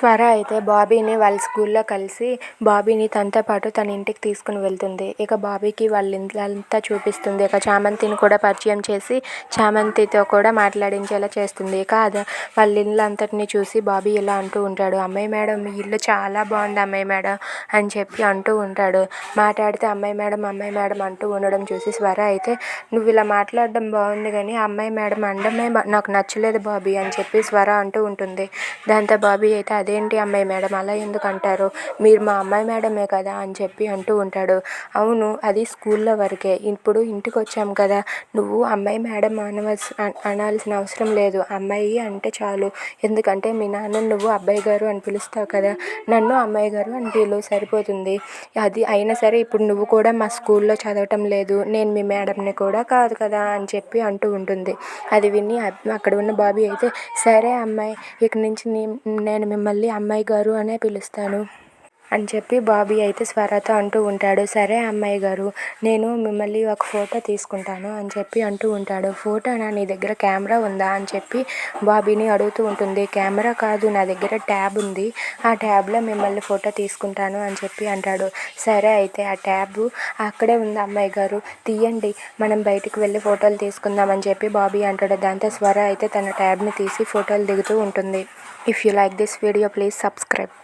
స్వర అయితే బాబీని వాళ్ళ స్కూల్లో కలిసి బాబీని తనతో పాటు తన ఇంటికి తీసుకుని వెళ్తుంది. ఇక బాబీకి వాళ్ళ ఇంట్లంతా చూపిస్తుంది. ఇక చామంతిని కూడా పరిచయం చేసి చామంతితో కూడా మాట్లాడించేలా చేస్తుంది. ఇక అది వాళ్ళ ఇల్లు అంతటిని చూసి బాబీ ఇలా అంటూ ఉంటాడు. అమ్మాయి మేడం మీ ఇల్లు చాలా బాగుంది అమ్మాయి మేడం అని చెప్పి అంటూ ఉంటాడు. మాట్లాడితే అమ్మాయి మేడం అమ్మాయి మేడం అంటూ ఉండడం చూసి స్వర అయితే నువ్వు ఇలా మాట్లాడడం బాగుంది కానీ అమ్మాయి మేడం అండమే నాకు నచ్చలేదు బాబీ అని చెప్పి స్వర అంటూ ఉంటుంది. దాంతో బాబీ అయితే అదేంటి అమ్మాయి మేడం అలా ఎందుకు అంటారు మీరు మా అమ్మాయి మేడమే కదా అని చెప్పి అంటూ ఉంటాడు. అవును అది స్కూల్లో వరకే. ఇప్పుడు ఇంటికి వచ్చాం కదా. నువ్వు అమ్మాయి మేడం అనవలసి అనాల్సిన అవసరం లేదు. అమ్మాయి అంటే చాలు. ఎందుకంటే మీ నాన్న నువ్వు అబ్బాయి గారు అని పిలుస్తావు కదా. నన్ను అమ్మాయి గారు అని పిలు సరిపోతుంది. అది అయినా సరే ఇప్పుడు నువ్వు కూడా మా స్కూల్లో చదవటం లేదు. నేను మీ మేడంని కూడా కాదు కదా అని చెప్పి అంటూ ఉంటుంది. అది విని అక్కడ ఉన్న బాబీ అయితే సరే అమ్మాయి ఇక నుంచి నేను మిమ్మల్ని అమ్మాయి గారు అనే పిలుస్తాను. అని చెప్పి బాబీ అయితే స్వరతో అంటూ ఉంటాడు సరే అమ్మాయి గారు నేను మిమ్మల్ని ఒక ఫోటో తీసుకుంటాను అని చెప్పి అంటూ ఉంటాడు. ఫోటోనా నీ దగ్గర కెమెరా ఉందా? అని చెప్పి బాబీని అడుగుతూ ఉంటుంది. కెమెరా కాదు నా దగ్గర ట్యాబ్ ఉంది. ఆ ట్యాబ్లో మిమ్మల్ని ఫోటో తీసుకుంటాను అని చెప్పి అంటాడు. సరే అయితే ఆ ట్యాబ్ అక్కడే ఉంది అమ్మాయి గారు. తీయండి మనం బయటికి వెళ్ళి ఫోటోలు తీసుకుందాం అని చెప్పి బాబీ అంటాడు. దాంతో స్వర అయితే తన ట్యాబ్ని తీసి ఫోటోలు దిగుతూ ఉంటుంది. If you like this video please subscribe.